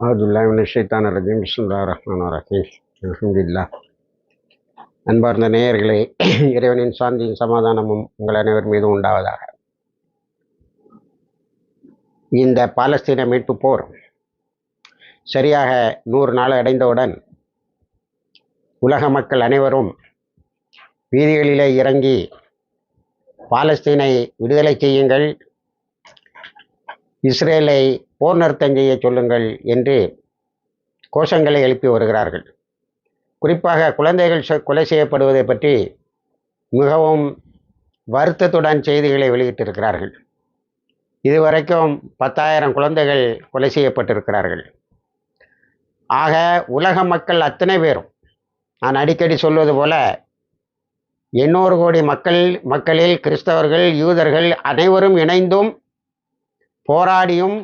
அப்துல்லாமிஷைத்தான் ரஜீம். பிஸ்முல்லா ரஹ்மான் ரஹீம். அஹமதுல்லா அன்பார்ந்த நேயர்களே இறைவனின் சாந்தியின் சமாதானமும் உங்கள் அனைவர் மீதும் உண்டாவதாக. இந்த பாலஸ்தீன மீட்பு போர் சரியாக நூறு நாள் அடைந்தவுடன் உலக மக்கள் அனைவரும் வீதிகளிலே இறங்கி பாலஸ்தீனை விடுதலை செய்யுங்கள் இஸ்ரேலை போர் நிறுத்தம் செய்ய சொல்லுங்கள் என்று கோஷங்களை எழுப்பி வருகிறார்கள். குறிப்பாக குழந்தைகள் கொலை செய்யப்படுவதை பற்றி மிகவும் வருத்தத்துடன் செய்திகளை வெளியிட்டிருக்கிறார்கள். இதுவரைக்கும் பத்தாயிரம் குழந்தைகள் கொலை செய்யப்பட்டிருக்கிறார்கள். ஆக உலக மக்கள் அத்தனை பேரும் நான் அடிக்கடி சொல்வது போல எண்ணூறு கோடி மக்கள் மக்களில் கிறிஸ்தவர்கள் யூதர்கள் அனைவரும் இணைந்தும் போராடியும்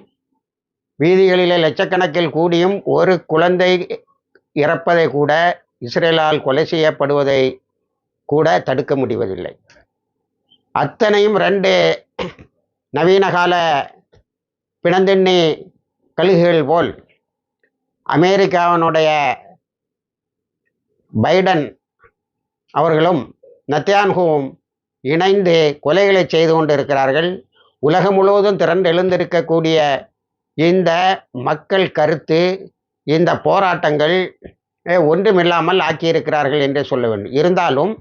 வீதிகளிலே லட்சக்கணக்கில் கூடியும் ஒரு குழந்தை இறப்பதை கூட இஸ்ரேலால் கொலை செய்யப்படுவதை கூட தடுக்க முடிவதில்லை. அத்தனையும் ரெண்டு நவீன கால பிணந்திண்ணி கழுகுகள் போல் அமெரிக்காவினுடைய பைடன் அவர்களும் நத்தியான்ஹுவும் இணைந்து கொலைகளை செய்து கொண்டிருக்கிறார்கள். உலகம் முழுவதும் திரண்டு எழுந்திருக்கக்கூடிய இந்த மக்கள் கருத்து இந்த போராட்டங்கள் ஒன்றுமில்லாமல் ஆக்கியிருக்கிறார்கள் என்றே சொல்ல வேண்டும். இருந்தாலும்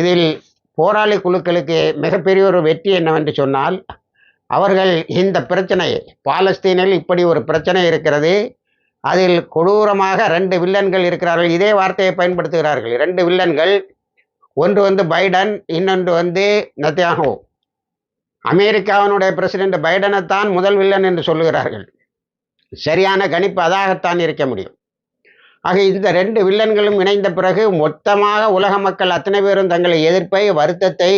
இதில் போராளி குழுக்களுக்கு மிகப்பெரிய ஒரு வெற்றி என்னவென்று சொன்னால் அவர்கள் இந்த பிரச்சனை பாலஸ்தீனில் இப்படி ஒரு பிரச்சனை இருக்கிறது அதில் கொடூரமாக ரெண்டு வில்லன்கள் இருக்கிறார்கள். இதே வார்த்தையை பயன்படுத்துகிறார்கள். ரெண்டு வில்லன்கள் ஒன்று வந்து பைடன் இன்னொன்று வந்து நத்தியாகவும் அமெரிக்காவினுடைய பிரசிடென்ட் பைடனைத்தான் முதல் வில்லன் என்று சொல்லுகிறார்கள். சரியான கணிப்பு அதாகத்தான் இருக்க முடியும். ஆக இந்த ரெண்டு வில்லன்களும் இணைந்த பிறகு மொத்தமாக உலக மக்கள் அத்தனை பேரும் தங்களை எதிர்ப்பை வருத்தத்தை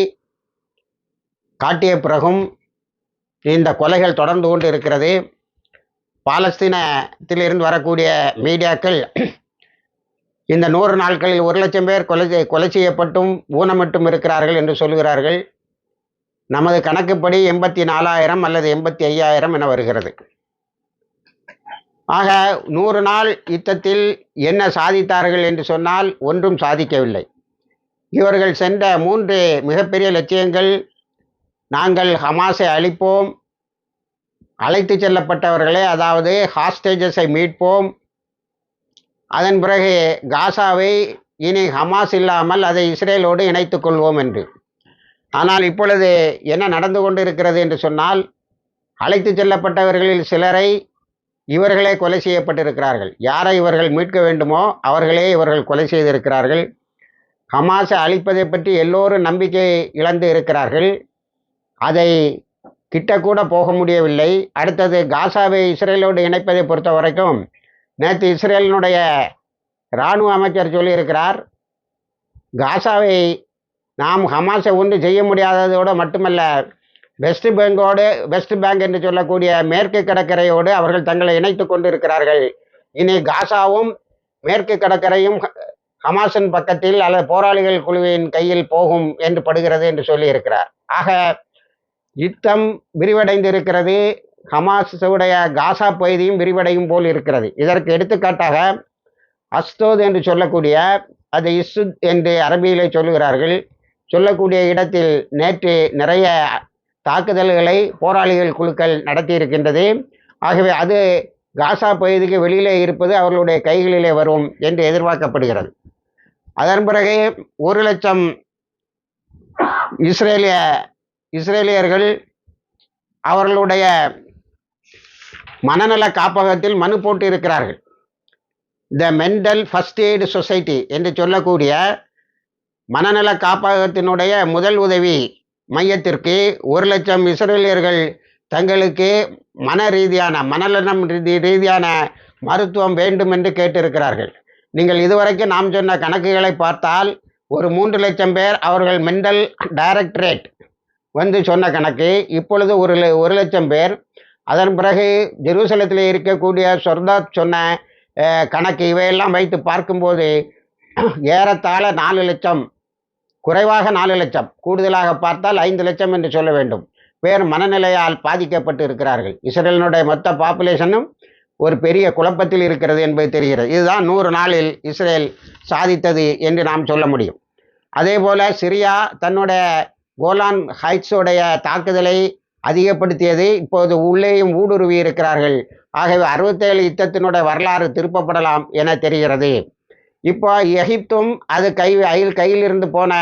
காட்டிய பிறகும் இந்த கொலைகள் தொடர்ந்து கொண்டு இருக்கிறது பாலஸ்தீனத்திலிருந்து வரக்கூடிய மீடியாக்கள் இந்த நூறு நாட்களில் ஒரு லட்சம் பேர் கொலை செய்- கொலை செய்யப்பட்டும் ஊனமிட்டும் இருக்கிறார்கள் என்று சொல்கிறார்கள் நமது கணக்குப்படி எண்பத்தி நாலாயிரம் அல்லது எண்பத்தி ஐயாயிரம் என வருகிறது. ஆக நூறு நாள் யுத்தத்தில் என்ன சாதித்தார்கள் என்று சொன்னால் ஒன்றும் சாதிக்கவில்லை. இவர்கள் சென்ற மூன்று மிகப்பெரிய லட்சியங்கள் நாங்கள் ஹமாஸை அழிப்போம் அழைத்து செல்லப்பட்டவர்களே அதாவது ஹாஸ்டேஜஸை மீட்போம். அதன் பிறகு காசாவை இனி ஹமாஸ் இல்லாமல் அதை இஸ்ரேலோடு இணைத்துக் கொள்வோம் என்று. ஆனால் இப்பொழுது என்ன நடந்து கொண்டிருக்கிறது என்று சொன்னால் அழைத்து செல்லப்பட்டவர்களில் சிலரை இவர்களே கொலை செய்யப்பட்டிருக்கிறார்கள். யாரை இவர்கள் மீட்க வேண்டுமோ அவர்களே இவர்கள் கொலை செய்திருக்கிறார்கள். ஹமாஸை அழிப்பதை பற்றி எல்லோரும் நம்பிக்கை இழந்து இருக்கிறார்கள். அதை கிட்டக்கூட போக முடியவில்லை. அடுத்தது காசாவை இஸ்ரேலோடு இணைப்பதை பொறுத்த வரைக்கும் நேற்று இஸ்ரேலினுடைய இராணுவ அமைச்சர் சொல்லியிருக்கிறார் காசாவை நாம் ஹமாஸை ஒன்று செய்ய முடியாததோடு மட்டுமல்ல வெஸ்ட் பேங்கோடு வெஸ்ட் பேங்க் என்று சொல்லக்கூடிய மேற்கு கடற்கரையோடு அவர்கள் தங்களை இணைத்து கொண்டிருக்கிறார்கள். இனி காசாவும் மேற்கு கடற்கரையும் ஹ- ஹமாஸின் பக்கத்தில் அல்லது போராளிகள் குழுவின் கையில் போகும் என்று படுகிறது என்று சொல்லியிருக்கிறார். ஆக யுத்தம் விரிவடைந்து இருக்கிறது ஹமாஸுடைய காசா பகுதியும் விரிவடையும் போல் இருக்கிறது. இதற்கு எடுத்துக்காட்டாக அஸ்தோத் என்று சொல்லக்கூடிய அது இசுத் என்று அரபியிலே சொல்லுகிறார்கள். சொல்லக்கூடிய இடத்தில் நேற்று நிறைய தாக்குதல்களை போராளிகள் குழுக்கள் நடத்தி இருக்கின்றது ஆகவே அது காசா பகுதிக்கு வெளியிலே இருப்பது அவர்களுடைய கைகளிலே வரும் என்று எதிர்பார்க்கப்படுகிறது. அதன் பிறகு ஒரு லட்சம் இஸ்ரேலிய இஸ்ரேலியர்கள் அவர்களுடைய மனநல காப்பகத்தில் மனு போட்டு இருக்கிறார்கள் the mental first aid society என்று சொல்லக்கூடிய மனநல காப்பகத்தினுடைய முதல் உதவி மையத்திற்கு ஒரு லட்சம் இஸ்ரேலியர்கள் தங்களுக்கு மன ரீதியான மனநலம் ரீதி ரீதியான மருத்துவம் வேண்டும் என்று கேட்டிருக்கிறார்கள். நீங்கள் இதுவரைக்கும் நாம் சொன்ன கணக்குகளை பார்த்தால் ஒரு மூன்று லட்சம் பேர் அவர்கள் மென்டல் டைரக்டரேட் வந்து சொன்ன கணக்கு. இப்பொழுது ஒரு ல- ஒரு லட்சம் பேர். அதன் பிறகு ஜெருசலத்தில் இருக்கக்கூடிய சொர்தாத் சொன்ன கணக்கு இவையெல்லாம் வைத்து பார்க்கும்போது ஏறத்தாழ நாலு லட்சம். குறைவாக நாலு லட்சம். கூடுதலாக பார்த்தால் ஐந்து லட்சம் என்று சொல்ல வேண்டும். பேர் மனநிலையால் பாதிக்கப்பட்டு இருக்கிறார்கள். இஸ்ரேலினுடைய மொத்த பாப்புலேஷனும் ஒரு பெரிய குழப்பத்தில் இருக்கிறது என்பது தெரிகிறது. இதுதான் நூறு நாளில் இஸ்ரேல் சாதித்தது என்று நாம் சொல்ல முடியும். அதே போல் சிரியா தன்னுடைய கோலான் ஹைட்ஸுடைய தாக்குதலை அதிகப்படுத்தியது. இப்போது உள்ளேயும் ஊடுருவி இருக்கிறார்கள். ஆகவே அறுபத்தேழு யுத்தத்தினுடைய வரலாறு திருப்பப்படலாம் என தெரிகிறது. இப்போ எகிப்தும் அது கை அயில் கையிலிருந்து போன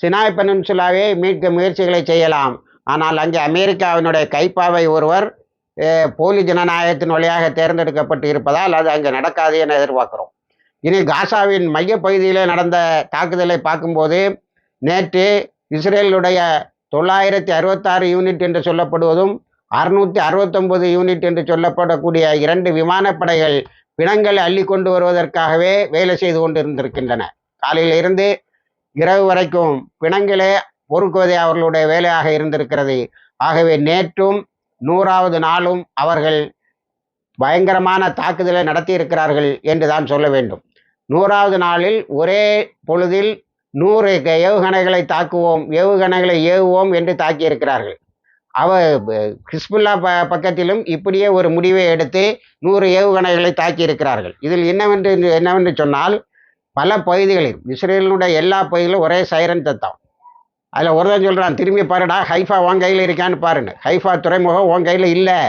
சினாய் பெனின்சுலாவே மீட்க முயற்சிகளை செய்யலாம். ஆனால் அங்கே அமெரிக்காவினுடைய கைப்பாவை ஒருவர் போலி ஜனநாயகத்தின் வழியாக தேர்ந்தெடுக்கப்பட்டு இருப்பதால் அது அங்கே நடக்காது என எதிர்பார்க்கிறோம். இனி காசாவின் மையப்பகுதியிலே நடந்த தாக்குதலை பார்க்கும்போது நேற்று இஸ்ரேலுடைய தொள்ளாயிரத்தி அறுபத்தாறு யூனிட் என்று சொல்லப்படுவதும் அறுநூற்றி அறுபத்தொம்பது யூனிட் என்று சொல்லப்படக்கூடிய இரண்டு விமானப்படைகள் பிணங்களை அள்ளி கொண்டு வருவதற்காகவே வேலை செய்து கொண்டிருந்திருக்கின்றன. காலையில் இருந்து இரவு வரைக்கும் பிணங்களே பொறுக்குவதே அவர்களுடைய வேலையாக இருந்திருக்கிறது. ஆகவே நேற்றும் நூறாவது நாளும் அவர்கள் பயங்கரமான தாக்குதலை நடத்தியிருக்கிறார்கள் என்று தான் சொல்ல வேண்டும். நூறாவது நாளில் ஒரே பொழுதில் நூறு ஏவுகணைகளை தாக்குவோம் ஏவுகணைகளை ஏவுவோம் என்று தாக்கியிருக்கிறார்கள். அவ ஹிஸ்புல்லா ப பக்கத்திலும் இப்படியே ஒரு முடிவை எடுத்து நூறு ஏவுகணைகளை தாக்கி இருக்கிறார்கள் இதில் என்னவென்று என்னவென்று சொன்னால் பல பகுதிகளில் இஸ்ரேலினுடைய எல்லா பகுதிகளும் ஒரே சைரன் தத்தம். அதில் ஒருதான் சொல்கிறான் திரும்பி பாருடா ஹைஃபா உன் கையில் இருக்கான்னு பாருன்னு. ஹைஃபா துறைமுகம் உன் கையில் இல்லை.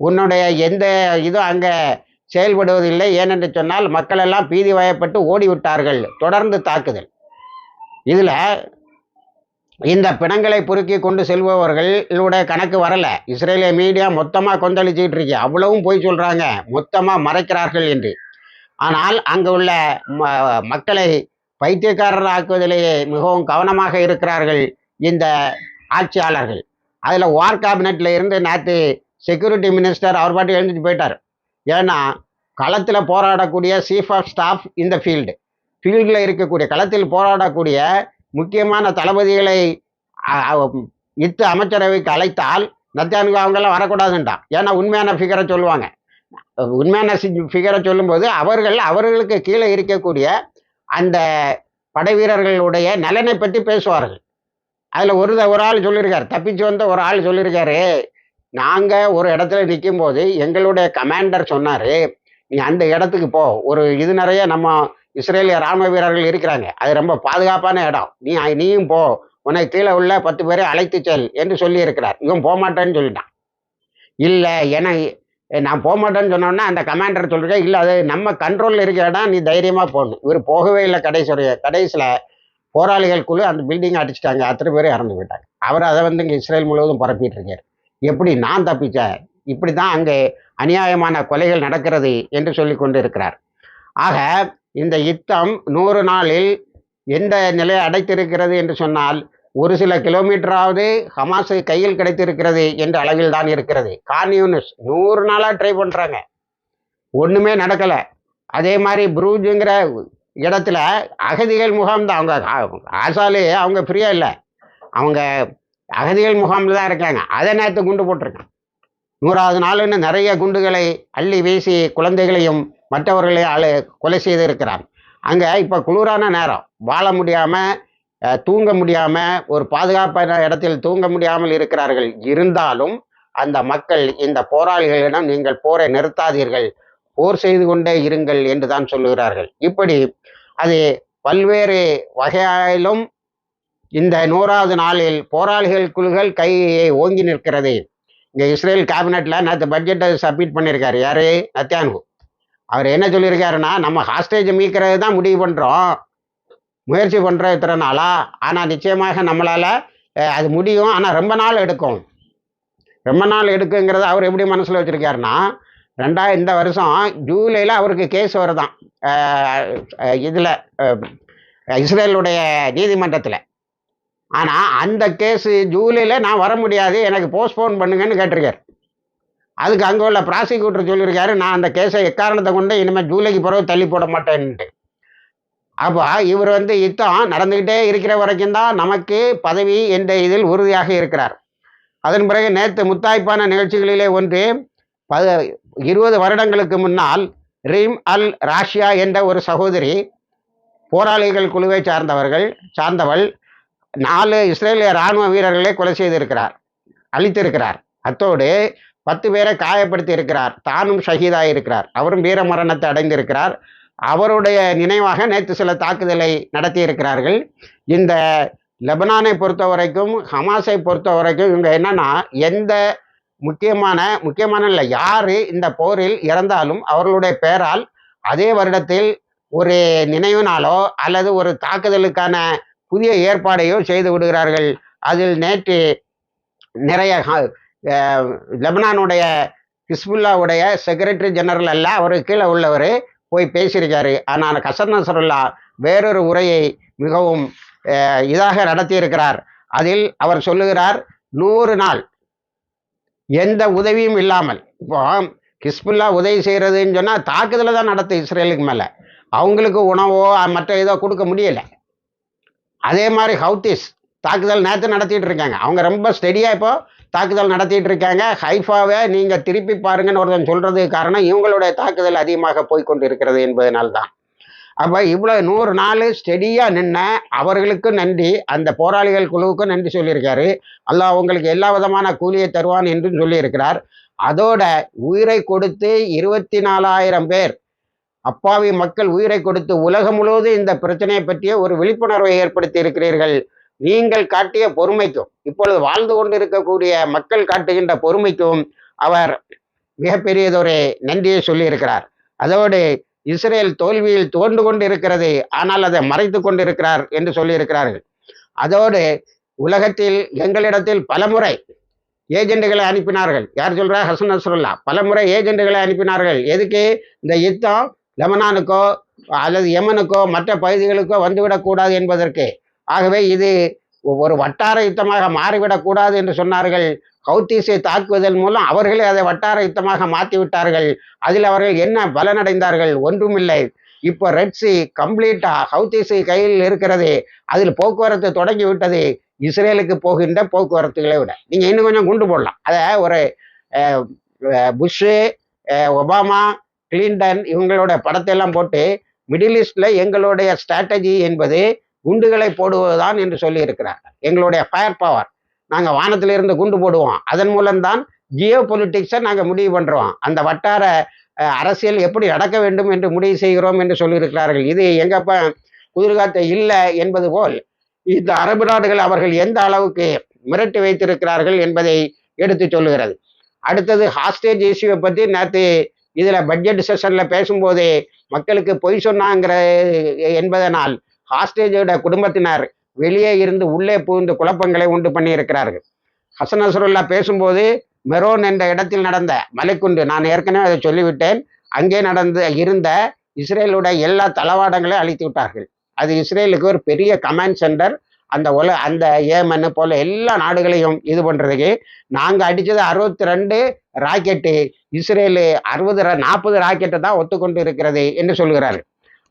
உன்னுடைய எந்த இதுவும் அங்கே செயல்படுவதில்லை. ஏனென்று சொன்னால் மக்கள் எல்லாம் பீதி வயப்பட்டு ஓடிவிட்டார்கள் தொடர்ந்து தாக்குதல். இதில் இந்த பிணங்களை பொறுக்கி கொண்டு செல்பவர்களுடைய கணக்கு வரல. இஸ்ரேலிய மீடியா மொத்தமாக கொந்தளிச்சுக்கிட்டு இருக்கு. அவ்வளவும் போய் சொல்கிறாங்க மொத்தமாக மறைக்கிறார்கள் என்று. ஆனால் அங்கு உள்ள ம- மக்களை பைத்தியக்காரர் ஆக்குவதிலேயே மிகவும் கவனமாக இருக்கிறார்கள் இந்த ஆட்சியாளர்கள். அதில் வார் கேபினெட்டில் இருந்து நேற்று செக்யூரிட்டி மினிஸ்டர் அவர் பாட்டு எழுந்துட்டு போயிட்டார். ஏன்னா களத்தில் போராடக்கூடிய சீஃப் ஆஃப் ஸ்டாஃப் இந்த ஃபீல்டு ஃபீல்டில் இருக்கக்கூடிய களத்தில் போராடக்கூடிய முக்கியமான தளபதிகளை அ- இத்து அமைச்சரவைக்கு அழைத்தால் நத்தியானுக்கு அவங்கெல்லாம் வரக்கூடாதுன்றான் ஏன்னா உண்மையான ஃபிகரை சொல்லுவாங்க. உண்மையான ஃபிகரை சொல்லும்போது அவர்கள் அவர்களுக்கு கீழே இருக்கக்கூடிய அந்த படை வீரர்களுடைய நலனை பற்றி பேசுவார்கள். அதில் ஒரு ஒரு ஆள் சொல்லியிருக்கார் தப்பிச்சு வந்த ஒரு ஆள் சொல்லியிருக்காரு. நாங்கள் ஒரு இடத்துல நிற்கும்போது எங்களுடைய கமாண்டர் சொன்னார் நீ அந்த இடத்துக்கு போ. ஒரு இது நிறைய நம்ம இஸ்ரேலிய ராணுவ வீரர்கள் இருக்கிறாங்க. அது ரொம்ப பாதுகாப்பான இடம். நீ நீயும் போ. உன்னை கீழே உள்ள பத்து பேரை அழைத்து செல் என்று சொல்லி இருக்கிறார் இவன் போக மாட்டேன்னு சொல்லிட்டான். இல்லை என நான் போகமாட்டேன்னு சொன்னோன்னா அந்த கமாண்டர் சொல்கிறேன் இல்லை அது நம்ம கண்ட்ரோலில் இருக்கிற இடம் நீ தைரியமாக போகணும் இவர் போகவே இல்லை கடைசியுடைய கடைசியில் போராளிகள் குழு அந்த பில்டிங்கை அடிச்சிட்டாங்க. அத்தனை பேரும் இறந்து போயிட்டாங்க. அவர் அதை வந்து இங்கே இஸ்ரேல் முழுவதும் பரப்பிட்டு இருக்கார். எப்படி நான் தப்பிச்சேன்? இப்படி தான் அங்கே அநியாயமான கொலைகள் நடக்கிறது என்று சொல்லி கொண்டு இருக்கிறார். ஆக இந்த யுத்தம் நூறு நாளில் எந்த நிலையை அடைத்திருக்கிறது என்று சொன்னால் ஒரு சில கிலோமீட்டராவது ஹமாஸ் கையில் கிடைத்திருக்கிறது என்ற அளவில் தான் இருக்கிறது. கான்யூனிஸ் நூறு நாளாக ட்ரை பண்ணுறாங்க ஒன்றுமே நடக்கலை. அதே மாதிரி புரூஜுங்கிற இடத்துல அகதிகள் முகாம் தான். அவங்க ஆசாலே அவங்க ஃப்ரீயாக இல்லை. அவங்க அகதிகள் முகாமில் தான் இருக்காங்க. அதை நேரத்தை குண்டு போட்டிருக்காங்க. நூறாவது நாளுன்னு நிறைய குண்டுகளை அள்ளி வீசி குழந்தைகளையும் மற்றவர்களை அலை கொலை செய்து இருக்கிறார் அங்கே இப்போ குளிரான நேரம். வாழ முடியாமல் தூங்க முடியாமல் ஒரு பாதுகாப்பான இடத்தில் தூங்க முடியாமல் இருக்கிறார்கள். இருந்தாலும் அந்த மக்கள் இந்த போராளிகளிடம் நீங்கள் போரை நிறுத்தாதீர்கள். போர் செய்து கொண்டே இருங்கள் என்று தான் சொல்லுகிறார்கள். இப்படி அது பல்வேறு வகையாலும் இந்த நூறாவது நாளில் போராளிகள் குழுக்கள் கையை ஓங்கி நிற்கிறது. இங்கே இஸ்ரேல் கேபினெட்டில் நேற்று பட்ஜெட்டை சப்மிட் பண்ணியிருக்காரு. யாரு? நத்தியானு. அவர் என்ன சொல்லியிருக்காருன்னா நம்ம ஹாஸ்டேஜ் மீட்கிறது தான் முடிவு பண்ணுறோம் முயற்சி பண்ணுறோம் இத்தனை நாளாக ஆனால் நிச்சயமாக நம்மளால் அது முடியும். ஆனால் ரொம்ப நாள் எடுக்கும். ரொம்ப நாள் எடுக்குங்கிறத அவர் எப்படி மனசில் வச்சுருக்காருன்னா ரெண்டா இந்த வருஷம் ஜூலையில் அவருக்கு கேஸ் வருதான். இதில் இஸ்ரேலுடைய நீதிமன்றத்தில். ஆனால் அந்த கேஸு ஜூலையில் நான் வர முடியாது. எனக்கு போஸ்ட்போன் பண்ணுங்கன்னு கேட்டிருக்கார். அதுக்கு அங்கே உள்ள ப்ராசிக்யூட்டர் சொல்லியிருக்காரு நான் அந்த கேஸை எக்காரணத்தை கொண்டு இனிமேல் ஜூலைக்கு பிறகு தள்ளி போட மாட்டேன்ட்டு. அப்போ இவர் வந்து யுத்தம் நடந்துக்கிட்டே இருக்கிற வரைக்கும் தான் நமக்கு பதவி என்ற இதில் உறுதியாக இருக்கிறார். அதன் பிறகு நேற்று முத்தாய்ப்பான நிகழ்ச்சிகளிலே ஒன்று ப இருபது வருடங்களுக்கு முன்னால் ரீம் அல் ராஷியா என்ற ஒரு சகோதரி போராளிகள் குழுவை சார்ந்தவர்கள் சார்ந்தவள் நாலு இஸ்ரேலிய இராணுவ வீரர்களை கொலை செய்திருக்கிறார் அழித்திருக்கிறார். அத்தோடு பத்து பேரை காயப்படுத்தி இருக்கிறார். தானும் ஷஹீதாக இருக்கிறார். அவரும் வீர மரணத்தை அடைந்திருக்கிறார். அவருடைய நினைவாக நேற்று சில தாக்குதலை நடத்தி இருக்கிறார்கள். இந்த லெபனானை பொறுத்த வரைக்கும் ஹமாஸை பொறுத்த வரைக்கும் இவங்க என்னன்னா எந்த முக்கியமான முக்கியமான இல்லை யார் இந்த போரில் இறந்தாலும் அவர்களுடைய பெயரால் அதே வருடத்தில் ஒரு நினைவு நாளோ அல்லது ஒரு தாக்குதலுக்கான புதிய ஏற்பாடையோ செய்து விடுகிறார்கள். அதில் நேற்று நிறைய லெபனானுடைய ஹிஸ்புல்லாவுடைய செக்ரட்டரி ஜெனரல் அல்ல அவருக்கு கீழே உள்ளவர் போய் பேசியிருக்காரு. ஆனால் கசன் நசருல்லா வேறொரு உரையை மிகவும் இதாக நடத்தியிருக்கிறார். அதில் அவர் சொல்லுகிறார் நூறு நாள் எந்த உதவியும் இல்லாமல். இப்போ ஹிஸ்புல்லா உதவி செய்கிறதுன்னு சொன்னால் தாக்குதலை தான் நடத்து இஸ்ரேலுக்கு மேலே. அவங்களுக்கு உணவோ மற்ற ஏதோ கொடுக்க முடியலை. அதே மாதிரி ஹவுத்திஸ் தாக்குதல் நேற்று நடத்திட்டு இருக்காங்க. அவங்க ரொம்ப ஸ்டெடியாக இப்போ தாக்குதல் நடத்திட்டு இருக்காங்க. ஹைஃபாவை நீங்கள் திருப்பி பாருங்கன்னு ஒருத்தன் சொல்கிறதுக்கு காரணம் இவங்களுடைய தாக்குதல் அதிகமாக போய்கொண்டு இருக்கிறது என்பதனால்தான். அப்போ இவ்வளோ நூறு நாள் ஸ்டெடியாக நின்ன அவர்களுக்கும் நன்றி. அந்த போராளிகள் குழுவுக்கும் நன்றி சொல்லியிருக்காரு. அல்லாஹ் அவங்களுக்கு எல்லா விதமான கூலியை தருவான் என்றும் சொல்லியிருக்கிறார். அதோட உயிரை கொடுத்து இருபத்தி நாலாயிரம் பேர் அப்பாவி மக்கள் உயிரை கொடுத்து உலகம் முழுவதும் இந்த பிரச்சனையை பற்றிய ஒரு விழிப்புணர்வை ஏற்படுத்தி இருக்கிறீர்கள். நீங்கள் காட்டிய பொறுமைக்கும் இப்பொழுது வாழ்ந்து கொண்டிருக்கக்கூடிய மக்கள் காட்டுகின்ற பொறுமைக்கும் அவர் மிகப்பெரியதொரு நன்றியை சொல்லியிருக்கிறார். அதோடு இஸ்ரேல் தோல்வியில் தோண்டு கொண்டு இருக்கிறது ஆனால் அதை மறைத்து கொண்டிருக்கிறார் என்று சொல்லியிருக்கிறார்கள். அதோடு உலகத்தில் எங்களிடத்தில் பலமுறை ஏஜெண்டுகளை அனுப்பினார்கள். யார் சொல்றா? ஹசன் நஸ்ருல்லா. பலமுறை ஏஜெண்டுகளை அனுப்பினார்கள். எதுக்கு? இந்த யுத்தம் லெமனானுக்கோ அல்லது யமனுக்கோ மற்ற பகுதிகளுக்கோ வந்துவிடக்கூடாது என்பதற்கு. ஆகவே இது ஒரு வட்டார யுத்தமாக மாறிவிடக்கூடாது என்று சொன்னார்கள். ஹவுத்தீஸை தாக்குவதன் மூலம் அவர்களே அதை வட்டார யுத்தமாக மாற்றி விட்டார்கள் அதில் அவர்கள் என்ன பலனடைந்தார்கள்? ஒன்றுமில்லை. இப்போ ரெட்ஸி கம்ப்ளீட்டா ஹவுத்தீஸை கையில் இருக்கிறது. அதில் போக்குவரத்து தொடங்கி விட்டது இஸ்ரேலுக்கு போகின்ற போக்குவரத்துகளை விட. நீங்கள் இன்னும் கொஞ்சம் குண்டு போடலாம். அதை ஒரு புஷ்ஷு ஒபாமா கிளின்டன் இவங்களோட படத்தை எல்லாம் போட்டு மிடில் ஈஸ்டில் எங்களுடைய ஸ்ட்ராட்டஜி என்பது குண்டுகளை போடுவதுதான் என்று சொல்லியிருக்கிறார்கள். எங்களுடைய ஃபயர் பவர் நாங்கள் வானத்திலிருந்து குண்டு போடுவோம். அதன் மூலம்தான் ஜியோ பொலிட்டிக்ஸை நாங்கள் முடிவு பண்ணுறோம் அந்த வட்டார அரசியல் எப்படி நடக்க வேண்டும் என்று முடிவு செய்கிறோம் என்று சொல்லியிருக்கிறார்கள். இது எங்கப்ப குதிர்காத்த இல்லை என்பது போல் இந்த அரபு நாடுகள் அவர்கள் எந்த அளவுக்கு மிரட்டி வைத்திருக்கிறார்கள் என்பதை எடுத்து சொல்லுகிறது. அடுத்தது ஹாஸ்டேஜ் இஷ்யூவை பற்றி நேற்று இதில் பட்ஜெட் செஷனில் பேசும்போது மக்களுக்கு பொய் சொன்னாங்கிற என்பதனால் ஹாஸ்டேஜோட குடும்பத்தினர் வெளியே இருந்து உள்ளே புகுந்து குழப்பங்களை உண்டு பண்ணியிருக்கிறார்கள். ஹசன் நசருல்லா பேசும்போது மெரோன் என்ற இடத்தில் நடந்த மலைக்குண்டு நான் ஏற்கனவே அதை சொல்லிவிட்டேன். அங்கே நடந்த இருந்த இஸ்ரேலுடைய எல்லா தளவாடங்களையும் அழித்து விட்டார்கள். அது இஸ்ரேலுக்கு ஒரு பெரிய கமாண்ட் சென்டர் அந்த உல அந்த ஏமன் போல எல்லா நாடுகளையும் இது பண்ணுறதுக்கு நாங்கள் அடித்தது அறுபத்தி ரெண்டு ராக்கெட்டு. இஸ்ரேலு அறுபது நாற்பது ராக்கெட்டை தான் ஒத்துக்கொண்டு இருக்கிறது என்று சொல்கிறார்கள்.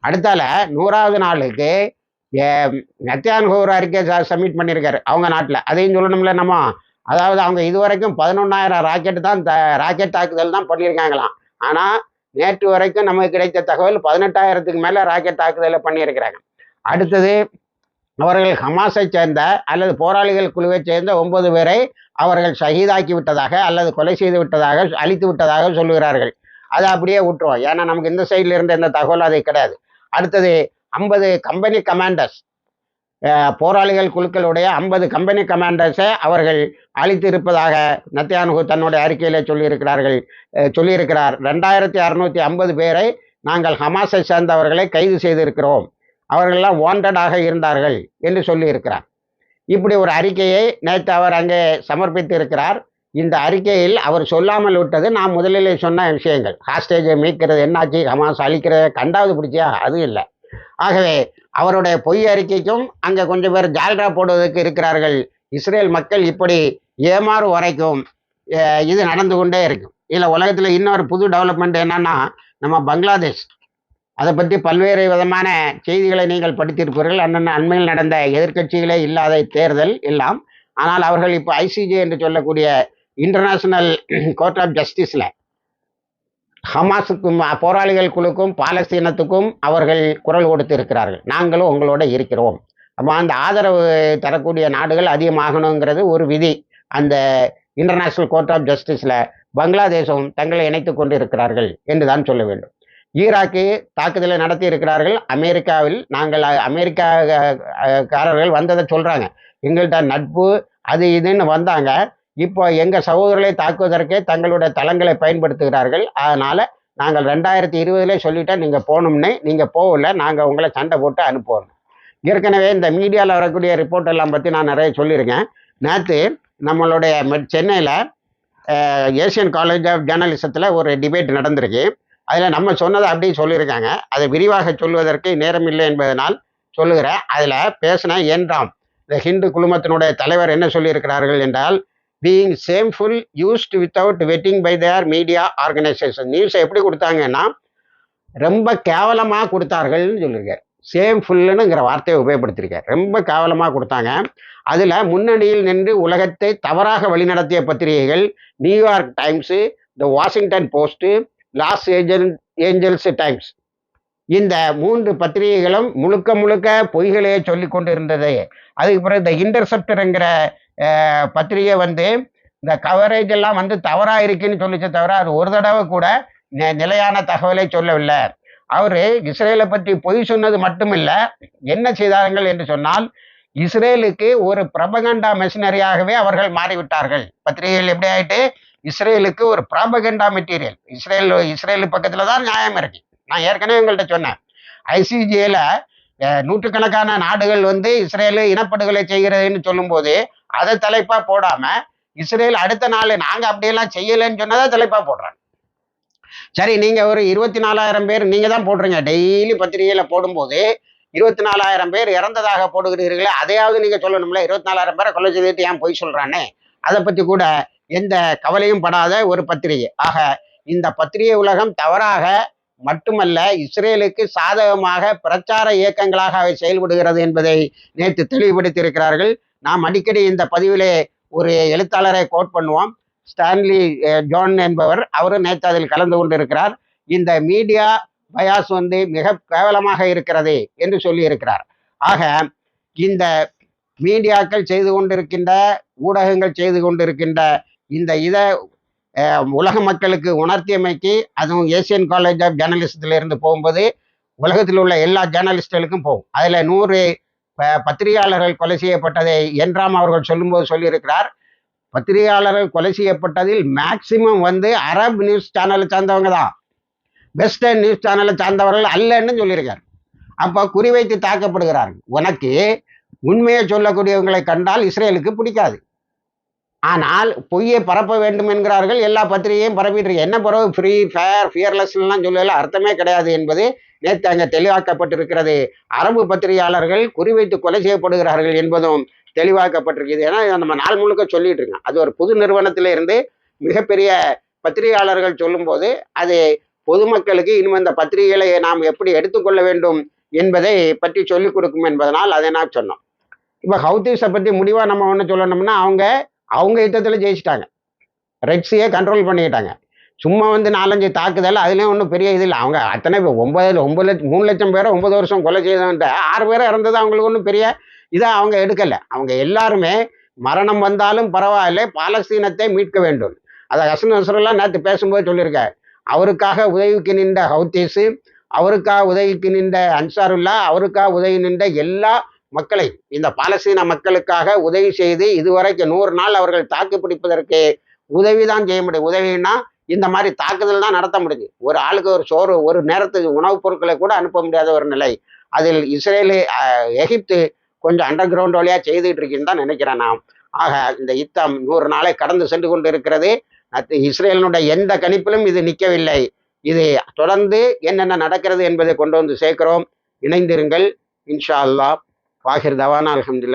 அடுத்தால நூறாவது நாளுக்கு நத்தியான்கோ ஒரு அறிக்கை சப்மிட் பண்ணியிருக்காரு அவங்க நாட்டில். அதையும் சொல்லணும்ல நம்ம? அதாவது அவங்க இதுவரைக்கும் பதினொன்றாயிரம் ராக்கெட் தான் த ராக்கெட் தாக்குதல் தான் பண்ணியிருக்காங்களாம் ஆனால் நேற்று வரைக்கும் நமக்கு கிடைத்த தகவல் பதினெட்டாயிரத்துக்கு மேலே ராக்கெட் தாக்குதலை பண்ணியிருக்கிறாங்க. அடுத்தது அவர்கள் ஹமாஸை சேர்ந்த அல்லது போராளிகள் குழுவை சேர்ந்த ஒன்பது பேரை அவர்கள் ஷஹீதாக்கி விட்டதாக அல்லது கொலை செய்து விட்டதாக அழித்து விட்டதாக சொல்லுகிறார்கள். அதை அப்படியே விட்டுருவோம். ஏன்னா நமக்கு இந்த சைடில் இருந்த எந்த தகவல் அது கிடையாது. அடுத்தது ஐம்பது கம்பெனி கமாண்டர்ஸ் போராளிகள் குழுக்களுடைய ஐம்பது கம்பெனி கமாண்டர்ஸை அவர்கள் அழித்து இருப்பதாக நத்தியானுகு தன்னுடைய அறிக்கையில் சொல்லியிருக்கிறார்கள். சொல்லியிருக்கிறார். ரெண்டாயிரத்தி அறுநூத்தி ஐம்பது பேரை நாங்கள் ஹமாஸை சேர்ந்தவர்களை கைது செய்திருக்கிறோம். அவர்களெல்லாம் வாண்டடாக இருந்தார்கள் என்று சொல்லியிருக்கிறார். இப்படி ஒரு அறிக்கையை நேற்று அவர் அங்கே சமர்ப்பித்து இருக்கிறார் இந்த அறிக்கையில் அவர் சொல்லாமல் விட்டது நான் முதலிலே சொன்ன விஷயங்கள். ஹாஸ்டேஜை மீட்கிறது என்னாச்சு? ஹமாஸ் அழிக்கிறத கண்டாவது பிடிச்சியா? அது இல்லை. ஆகவே அவருடைய பொய் அறிக்கைக்கும் அங்கே கொஞ்சம் பேர் ஜால்ரா போடுவதற்கு இருக்கிறார்கள். இஸ்ரேல் மக்கள் இப்படி ஏமாறு வரைக்கும் இது நடந்து கொண்டே இருக்கும். இதில் உலகத்தில் இன்னொரு புது டெவலப்மெண்ட் என்னன்னா நம்ம பங்களாதேஷ். அதை பற்றி பல்வேறு விதமான செய்திகளை நீங்கள் படித்திருப்பீர்கள். அண்ணன் அண்மையில் நடந்த எதிர்க்கட்சிகளே இல்லாத தேர்தல் எல்லாம். ஆனால் அவர்கள் இப்போ ஐசிஜே என்று சொல்லக்கூடிய இன்டர்நேஷனல் கோர்ட் ஆஃப் ஜஸ்டிஸில் ஹமாஸுக்கும் போராளிகள் குழுக்கும் பாலஸ்தீனத்துக்கும் அவர்கள் குரல் கொடுத்து இருக்கிறார்கள் நாங்களும் உங்களோட இருக்கிறோம். அப்போ அந்த ஆதரவு தரக்கூடிய நாடுகள் அதிகமாகணுங்கிறது ஒரு விதி. அந்த இன்டர்நேஷ்னல் கோர்ட் ஆஃப் ஜஸ்டிஸில் பங்களாதேஷும் தங்களை இணைத்துக்கொண்டு இருக்கிறார்கள் என்று தான் சொல்ல வேண்டும். ஈராக்கு தாக்குதலை நடத்தி இருக்கிறார்கள். அமெரிக்காவில் நாங்கள் அமெரிக்காக்காரர்கள் வந்ததை சொல்கிறாங்க எங்கள்கிட்ட நட்பு அது இதுன்னு வந்தாங்க. இப்போ எங்கள் சகோதரர்களை தாக்குவதற்கே தங்களுடைய தளங்களை பயன்படுத்துகிறார்கள். அதனால் நாங்கள் ரெண்டாயிரத்தி இருபதுலேயே சொல்லிட்டோம் நீங்கள் போகணும்னு. நீங்கள் போகல நாங்கள் உங்களை சண்டை போட்டு அனுப்புவோம். ஏற்கனவே இந்த மீடியாவில் வரக்கூடிய ரிப்போர்ட் எல்லாம் பற்றி நான் நிறைய சொல்லியிருக்கேன். நேற்று நம்மளுடைய மெட் சென்னையில் ஏசியன் காலேஜ் ஆஃப் ஜேர்னலிசத்தில் ஒரு டிபேட் நடந்திருக்கு. அதில் நம்ம சொன்னதை அப்படியே சொல்லியிருக்காங்க. அதை விரிவாக சொல்வதற்கு நேரம் இல்லை என்பதனால் சொல்லுகிறேன். அதில் பேசின என்றாம் இந்த ஹிந்து குழுமத்தினுடைய தலைவர் என்ன சொல்லியிருக்கிறார்கள் என்றால் being shameful used without vetting by their media organisation நியூஸை எப்படி கொடுத்தாங்கன்னா ரொம்ப கேவலமாக கொடுத்தார்கள்னு சொல்லியிருக்காரு. சேம்ஃபுல்லுங்கிற வார்த்தையை உபயோகப்படுத்தியிருக்கார். ரொம்ப கேவலமாக கொடுத்தாங்க. அதில் முன்னணியில் நின்று உலகத்தை தவறாக வழிநடத்திய பத்திரிகைகள் New York Times the Washington Post Los Angel Angeles Times. இந்த மூன்று பத்திரிகைகளும் முழுக்க முழுக்க பொய்களையே சொல்லி கொண்டு இருந்தது அதுக்கு பிறகு இந்த இன்டர்செப்டருங்கிற பத்திரிகை வந்து இந்த கவரேஜ் எல்லாம் வந்து தவறாக இருக்குன்னு சொல்லிச்சே தவிர அது ஒரு தடவை கூட நிலையான தகவலை சொல்லவில்லை. அவர் இஸ்ரேலை பற்றி பொய் சொன்னது மட்டுமில்ல என்ன செய்தார்கள் என்று சொன்னால் இஸ்ரேலுக்கு ஒரு பிரபகண்டா மெஷினரியாகவே அவர்கள் மாறிவிட்டார்கள். பத்திரிகைகள் எப்படி ஆயிட்டு இஸ்ரேலுக்கு ஒரு ப்ராபகண்டா மெட்டீரியல் இஸ்ரேல் இஸ்ரேல் பக்கத்தில் தான் நியாயம் இருக்கு. நான் ஏற்கனவே உங்கள்கிட்ட சொன்னேன். ஐசிஜியில் நூற்றுக்கணக்கான நாடுகள் வந்து இஸ்ரேலு இனப்படுகொலை செய்கிறதுன்னு சொல்லும்போது அதை தலைப்பாக போடாமல் இஸ்ரேல் அடுத்த நாள் நாங்கள் அப்படியெல்லாம் செய்யலைன்னு சொன்னதை தலைப்பாக போடுறாங்க. சரி நீங்கள் ஒரு இருபத்தி நாலாயிரம் பேர் நீங்கள் தான் போடுறீங்க டெய்லி பத்திரிகையில் போடும்போது இருபத்தி நாலாயிரம் பேர் இறந்ததாக போடுகிறீர்களே அதையாவது நீங்கள் சொல்லணும்ல? இருபத்தி நாலாயிரம் பேரை கொலை செய்துட்டு ஏன் பொய் சொல்கிறானே அதை பற்றி கூட எந்த கவலையும் படாத ஒரு பத்திரிகை. ஆக இந்த பத்திரிகை உலகம் தவறாக மட்டுமல்ல இஸ்ரேலுக்கு சாதகமாக பிரச்சார இயக்கங்களாக அவை செயல்படுகிறது என்பதை நேற்று தெளிவுபடுத்தியிருக்கிறார்கள். நாம் அடிக்கடி இந்த பதிவிலே ஒரு எழுத்தாளரை கோட் பண்ணுவோம். ஸ்டான்லி ஜான் என்பவர் அவரும் நேற்று அதில் கலந்து கொண்டிருக்கிறார். இந்த மீடியா பயாஸ் வந்து மிக கேவலமாக இருக்கிறது என்று சொல்லியிருக்கிறார். ஆக இந்த மீடியாக்கள் செய்து கொண்டிருக்கின்ற ஊடகங்கள் செய்து கொண்டிருக்கின்ற இந்த இதை உலக மக்களுக்கு உணர்த்தியமைக்கு அதுவும் ஏசியன் காலேஜ் ஆஃப் ஜேர்னலிசத்திலிருந்து போகும்போது உலகத்தில் உள்ள எல்லா ஜேர்னலிஸ்டுகளுக்கும் போகும். அதில் நூறு பத்திரிகையாளர்கள் கொலை செய்யப்பட்டதை என்றாம் அவர்கள் சொல்லும்போது சொல்லியிருக்கிறார். பத்திரிகையாளர்கள் கொலை செய்யப்பட்டதில் மேக்சிமம் வந்து அரப் நியூஸ் சேனலை சார்ந்தவங்க தான். வெஸ்டர்ன் நியூஸ் சேனலை சார்ந்தவர்கள் அல்லன்னு சொல்லியிருக்கார். அப்போ குறிவைத்து தாக்கப்படுகிறார்கள். உனக்கு உண்மையை சொல்லக்கூடியவங்களை கண்டால் இஸ்ரேலுக்கு பிடிக்காது. ஆனால் பொய்யை பரப்ப வேண்டும் என்கிறார்கள். எல்லா பத்திரிகையும் பரப்பிட்டு என்ன பரவு ஃப்ரீ ஃபேர் ஃபியர்லெஸ்லாம் சொல்லல. அர்த்தமே கிடையாது என்பது நேற்று அங்கே தெளிவாக்கப்பட்டிருக்கிறது. அரபு பத்திரிகையாளர்கள் குறிவைத்து கொலை செய்யப்படுகிறார்கள் என்பதும் தெளிவாக்கப்பட்டிருக்குது ஏன்னா நம்ம நாள் முழுக்க சொல்லிட்டு இருக்கோம். அது ஒரு புது நிறுவனத்தில இருந்து மிகப்பெரிய பத்திரிகையாளர்கள் சொல்லும்போது அது பொதுமக்களுக்கு இனிமே இந்த பத்திரிகைகளை நாம் எப்படி எடுத்துக்கொள்ள வேண்டும் என்பதை பற்றி சொல்லிக் கொடுக்கும் என்பதனால் அதை நான் சொன்னோம். இப்போ ஹவுதீஸை பற்றி முடிவாக நம்ம ஒன்று சொல்லணும்னா அவங்க அவங்க யுத்தத்தில் ஜெயிச்சிட்டாங்க. ரெட்ஸையே கண்ட்ரோல் பண்ணிக்கிட்டாங்க. சும்மா வந்து நாலஞ்சு தாக்குதல் அதுலேயும் ஒன்றும் பெரிய இது இல்லை. அவங்க அத்தனை பேர் ஒன்பது ஒன்பது லட்சம் மூணு லட்சம் பேரை ஒன்பது வருஷம் கொலை செய்தவன்ட்டு ஆறு பேரை இறந்தது அவங்களுக்கு ஒன்றும் பெரிய இதாக அவங்க எடுக்கலை. அவங்க எல்லாருமே மரணம் வந்தாலும் பரவாயில்ல பாலஸ்தீனத்தை மீட்க வேண்டும். அதை ஹசன் ஹசரெல்லாம் நேற்று பேசும்போது சொல்லியிருக்காரு. அவருக்காக உதவிக்கு நின்ற ஹவுத்தீஸு அவருக்காக உதவிக்கு நின்ற அன்சாருல்லா அவருக்காக உதவி நின்ற எல்லா மக்களை இந்த பாலஸ்தீன மக்களுக்காக உதவி செய்து இதுவரைக்கும் நூறு நாள் அவர்கள் தாக்கு பிடிப்பதற்கு உதவி தான் செய்ய முடியும். உதவினா இந்த மாதிரி தாக்குதல் தான் நடத்த முடியுது ஒரு ஆளுக்கு ஒரு சோறு ஒரு நேரத்துக்கு உணவுப் பொருட்களை கூட அனுப்ப முடியாத ஒரு நிலை. அதில் இஸ்ரேலு எகிப்து கொஞ்சம் அண்டர் கிரவுண்ட் வழியாக செய்துட்டு இருக்குன்னு தான் நினைக்கிறேன் நான். ஆக இந்த யுத்தம் நூறு நாளை கடந்து சென்று கொண்டு இருக்கிறது இஸ்ரேலினுடைய எந்த கணிப்பிலும் இது நிற்கவில்லை இது தொடர்ந்து என்னென்ன நடக்கிறது என்பதை கொண்டு வந்து சேர்க்கிறோம். இணைந்திருங்கள். இன்ஷா அல்லா வாகிர் தவானா அலமதுல்லா